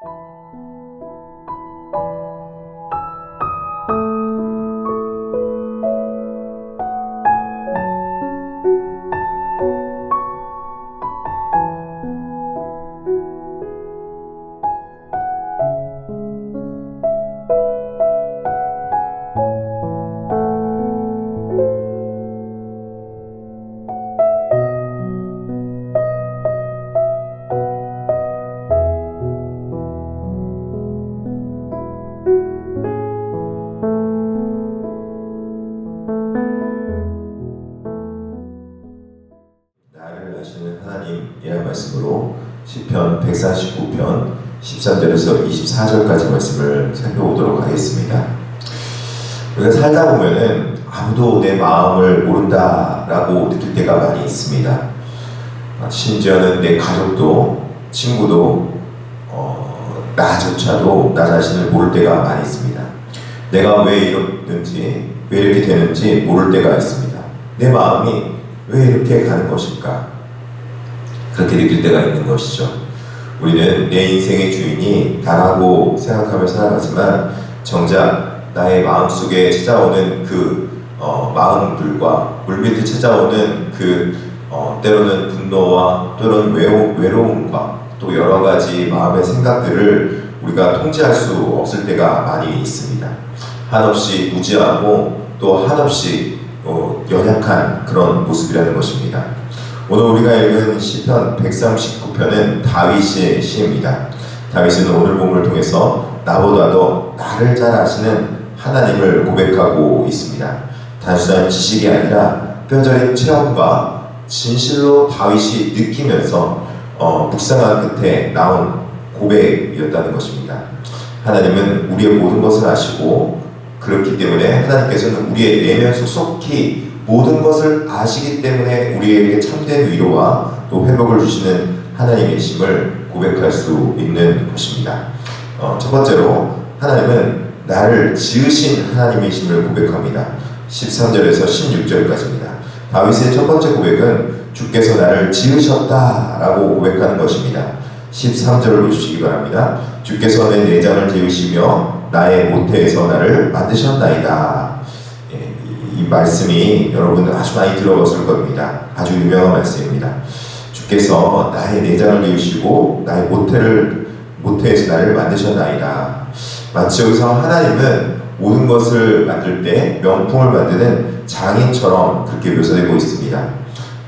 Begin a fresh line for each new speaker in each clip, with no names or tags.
나 149편 13절에서 24절까지 말씀을 살펴보도록 하겠습니다. 우리가 살다 보면은 아무도 내 마음을 모른다라고 느낄 때가 많이 있습니다. 아, 심지어는 내 가족도 친구도 어, 나조차도 나 자신을 모를 때가 많이 있습니다. 내가 왜 이러는지 왜 이렇게 되는지 모를 때가 있습니다. 내 마음이 왜 이렇게 가는 것일까? 그렇게 느낄 때가 있는 것이죠. 우리는 내 인생의 주인이 나라고 생각하며 살아가지만 정작 나의 마음 속에 찾아오는 그 어, 마음들과 물밑에 찾아오는 그 어, 때로는 분노와 또는 외로, 외로움과 또 여러 가지 마음의 생각들을 우리가 통제할 수 없을 때가 많이 있습니다. 한없이 무지하고 또 한없이 어, 연약한 그런 모습이라는 것입니다. 오늘 우리가 읽은 시편 139편은 다윗의 시입니다. 다윗은 오늘 본문을 통해서 나보다도 나를 잘 아시는 하나님을 고백하고 있습니다. 단순한 지식이 아니라 뼈저린 체험과 진실로 다윗이 느끼면서 어, 묵상한 끝에 나온 고백이었다는 것입니다. 하나님은 우리의 모든 것을 아시고 그렇기 때문에 하나님께서는 우리의 내면 속속히 모든 것을 아시기 때문에 우리에게 참된 위로와 또 회복을 주시는 하나님이심을 고백할 수 있는 것입니다. 어, 첫 번째로 하나님은 나를 지으신 하나님이심을 고백합니다. 13절에서 16절까지입니다. 다윗의 첫 번째 고백은 주께서 나를 지으셨다라고 고백하는 것입니다. 13절을 보시기 바랍니다. 주께서 내 내장을 지으시며 나의 모태에서 나를 만드셨나이다. 말씀이 여러분 아주 많이 들어봤을 겁니다. 아주 유명한 말씀입니다. 주께서 나의 내장을 지으시고 나의 모태를 모태에서 나를 만드셨나이다. 마치 여기서 하나님은 모든 것을 만들 때 명품을 만드는 장인처럼 그렇게 묘사되고 있습니다.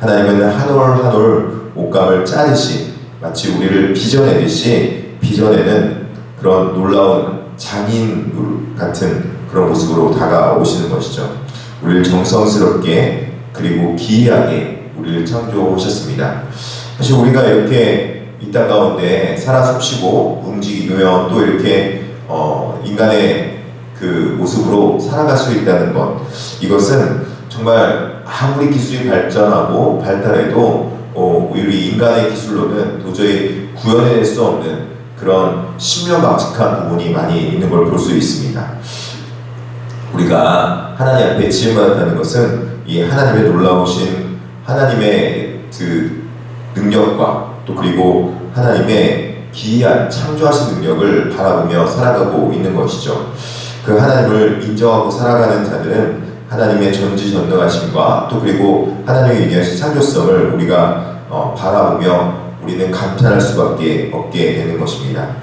하나님은 한 올 한 올 옷감을 짜듯이 마치 우리를 빚어내듯이 빚어내는 그런 놀라운 장인 같은 그런 모습으로 다가오시는 것이죠. 우리를 정성스럽게 그리고 기이하게 우리를 창조하셨습니다. 사실 우리가 이렇게 이 땅 가운데 살아 숨쉬고 움직이며 또 이렇게 어, 인간의 그 모습으로 살아갈 수 있다는 것 이것은 정말 아무리 기술이 발전하고 발달해도 어, 우리 인간의 기술로는 도저히 구현해낼 수 없는 그런 신묘막측한 부분이 많이 있는 걸 볼 수 있습니다. 우리가 하나님 앞에 지음받았다는 것은 이 하나님의 놀라우신 하나님의 그 능력과 또 그리고 하나님의 기이한 창조하신 능력을 바라보며 살아가고 있는 것이죠. 그 하나님을 인정하고 살아가는 자들은 하나님의 전지전능하심과 또 그리고 하나님의 위대하신 창조성을 우리가 어, 바라보며 우리는 감탄할 수밖에 없게 되는 것입니다.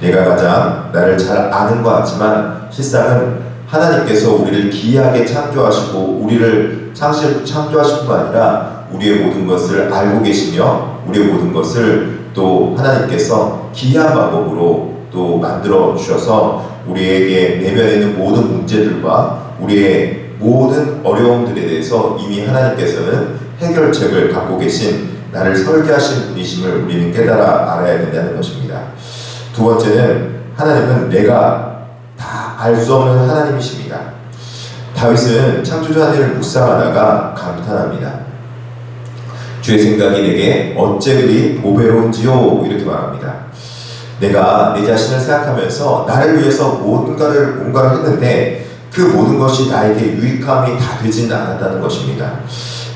내가 가장 나를 잘 아는 것 같지만 실상은 하나님께서 우리를 기이하게 창조하시고 우리를 창조하신 뿐 아니라 우리의 모든 것을 알고 계시며 우리의 모든 것을 또 하나님께서 기이한 방법으로 또 만들어 주셔서 우리에게 내면에 있는 모든 문제들과 우리의 모든 어려움들에 대해서 이미 하나님께서는 해결책을 갖고 계신 나를 설계하신 분이심을 우리는 깨달아 알아야 된다는 것입니다. 두 번째는 하나님은 내가 다 알 수 없는 하나님이십니다. 다윗은 창조주 하나님을 묵상하다가 감탄합니다. 주의 생각이 내게 어째 그리 보배로운지요 이렇게 말합니다. 내가 내 자신을 생각하면서 나를 위해서 뭔가를 뭔가를 했는데 그 모든 것이 나에게 유익함이 다 되지는 않았다는 것입니다.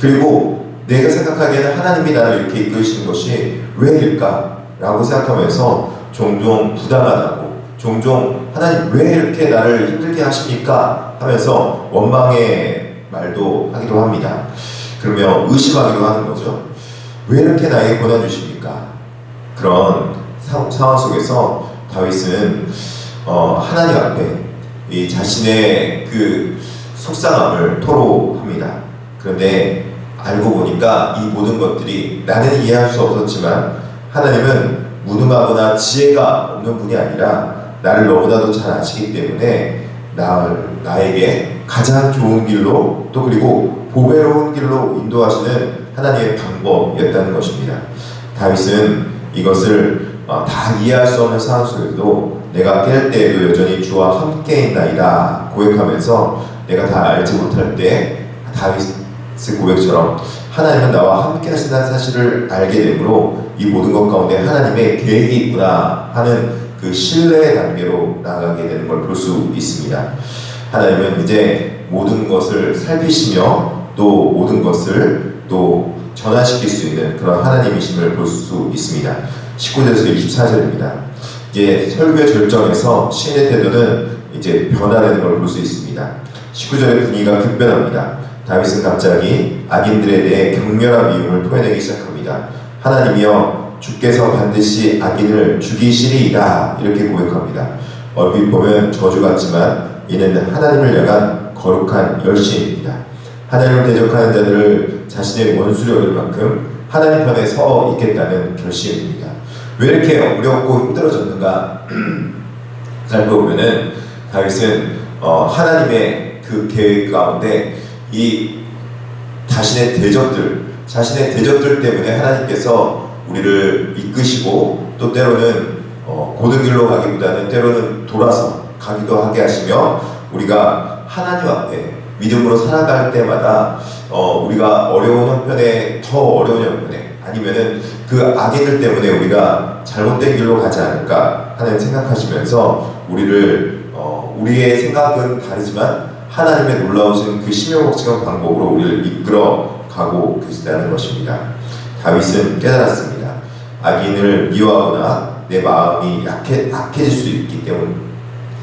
그리고 내가 생각하기에는 하나님이 나를 이렇게 이끄시는 것이 왜일까? 라고 생각하면서 종종 부당하다고 종종 하나님 왜 이렇게 나를 힘들게 하십니까 하면서 원망의 말도 하기도 합니다. 그러며 의심하기도 하는 거죠. 왜 이렇게 나에게 고난 주십니까? 그런 사- 상황 속에서 다윗은 어, 하나님 앞에 이 자신의 그 속상함을 토로합니다. 그런데 알고 보니까 이 모든 것들이 나는 이해할 수 없었지만 하나님은 무능하거나 지혜가 없는 분이 아니라 나를 너무나도 잘 아시기 때문에 나, 나에게 가장 좋은 길로 또 그리고 보배로운 길로 인도하시는 하나님의 방법이었다는 것입니다. 다윗은 이것을 어, 다 이해할 수 없는 상황 속에도 내가 깰 때에도 여전히 주와 함께 있나이다 고백하면서 내가 다 알지 못할 때 다윗의 고백처럼 하나님은 나와 함께 하신다는 사실을 알게 되므로 이 모든 것 가운데 하나님의 계획이 있구나 하는 그 신뢰의 단계로 나아가게 되는 걸 볼 수 있습니다. 하나님은 이제 모든 것을 살피시며 또 모든 것을 또 전환시킬 수 있는 그런 하나님이심을 볼 수 있습니다. 19절에서 24절입니다. 이제 설교의 절정에서 신의 태도는 이제 변화되는 걸 볼 수 있습니다. 19절의 분위기가 급변합니다. 다윗은 갑자기 악인들에 대해 격렬한 미움을 토해내기 시작합니다. 하나님이여 주께서 반드시 악인을 죽이시리이다 이렇게 고백합니다. 얼핏 보면 저주 같지만 이는 하나님을 향한 거룩한 열심입니다. 하나님을 대적하는 자들을 자신의 원수로 여길 만큼 하나님 편에 서 있겠다는 결심입니다. 왜 이렇게 어렵고 힘들어졌는가 살펴보면은 다윗은 어, 하나님의 그 계획 가운데 이 자신의 대적들, 자신의 대적들 때문에 하나님께서 우리를 이끄시고 또 때로는 어, 고든 길로 가기보다는 때로는 돌아서 가기도 하게 하시며 우리가 하나님 앞에 믿음으로 살아갈 때마다 어, 우리가 어려운 형편에 더 어려운 형편에 아니면은 그 악인들 때문에 우리가 잘못된 길로 가지 않을까 하는 생각하시면서 우리를 어, 우리의 생각은 다르지만 하나님의 놀라우신 그 심혈복직한 방법으로 우리를 이끌어 가고 계시다는 것입니다. 다윗은 깨달았습니다. 악인을 미워하거나 내 마음이 약해, 악해질 수 있기 때문에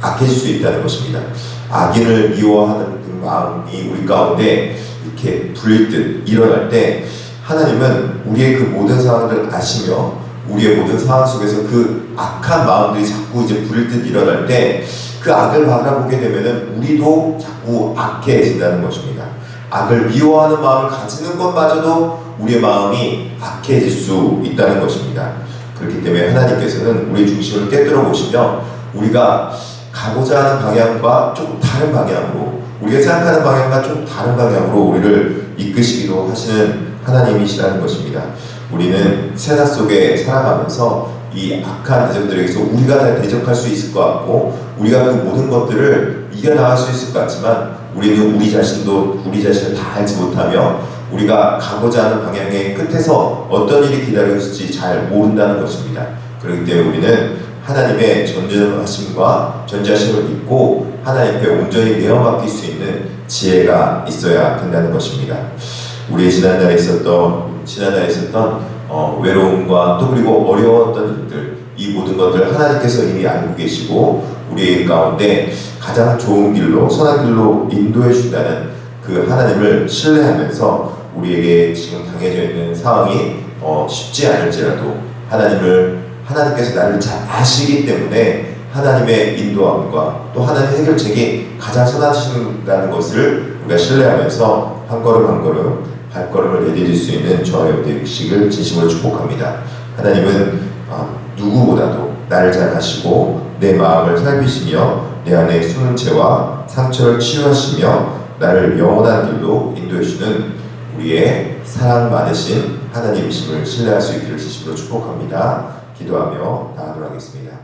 악해질 수 있다는 것입니다. 악인을 미워하는 그 마음이 우리 가운데 이렇게 불릴 듯 일어날 때 하나님은 우리의 그 모든 상황을 아시며 우리의 모든 상황 속에서 그 악한 마음들이 자꾸 이제 불릴 듯 일어날 때 그 악을 바라보게 되면은 우리도 자꾸 악해진다는 것입니다. 악을 미워하는 마음을 가지는 것마저도 우리의 마음이 악해질 수 있다는 것입니다. 그렇기 때문에 하나님께서는 우리 중심을 깨뜨려 보시며 우리가 가고자 하는 방향과 좀 다른 방향으로 우리가 생각하는 방향과 좀 다른 방향으로 우리를 이끄시기도 하시는 하나님이시라는 것입니다. 우리는 세상 속에 살아가면서 이 악한 대적들에게서 우리가 다 대적할 수 있을 것 같고 우리가 그 모든 것들을 이겨나갈 수 있을 것 같지만 우리는 우리 자신도 우리 자신을 다 알지 못하며 우리가 가고자 하는 방향의 끝에서 어떤 일이 기다리고 있을지 잘 모른다는 것입니다. 그렇기 때문에 우리는 하나님의 전전하심과 전지하심을 믿고 하나님께 온전히 내어맡길 수 있는 지혜가 있어야 된다는 것입니다. 우리의 지난날에 있었던 지난날에 있었던 어, 외로움과 또 그리고 어려웠던 일들 이 모든 것들 하나님께서 이미 알고 계시고 우리 가운데 가장 좋은 길로 선한 길로 인도해 준다는 그 하나님을 신뢰하면서 우리에게 지금 당해져 있는 상황이 어, 쉽지 않을지라도 하나님을 하나님께서 나를 잘 아시기 때문에 하나님의 인도함과 또 하나님의 해결책이 가장 선하신다는 것을 우리가 신뢰하면서 한 걸음 한 걸음 발걸음을 내디딜 수 있는 저와 되시길 진심으로 축복합니다. 하나님은 어, 누구보다도 나를 잘 아시고 내 마음을 살피시며 내 안에 숨은 죄와 상처를 치유하시며 나를 영원한 길로 인도해 주는 우리의 사랑 많으신 하나님이심을 신뢰할 수 있기를 진심으로 축복합니다. 기도하며 나아가도록 하겠습니다.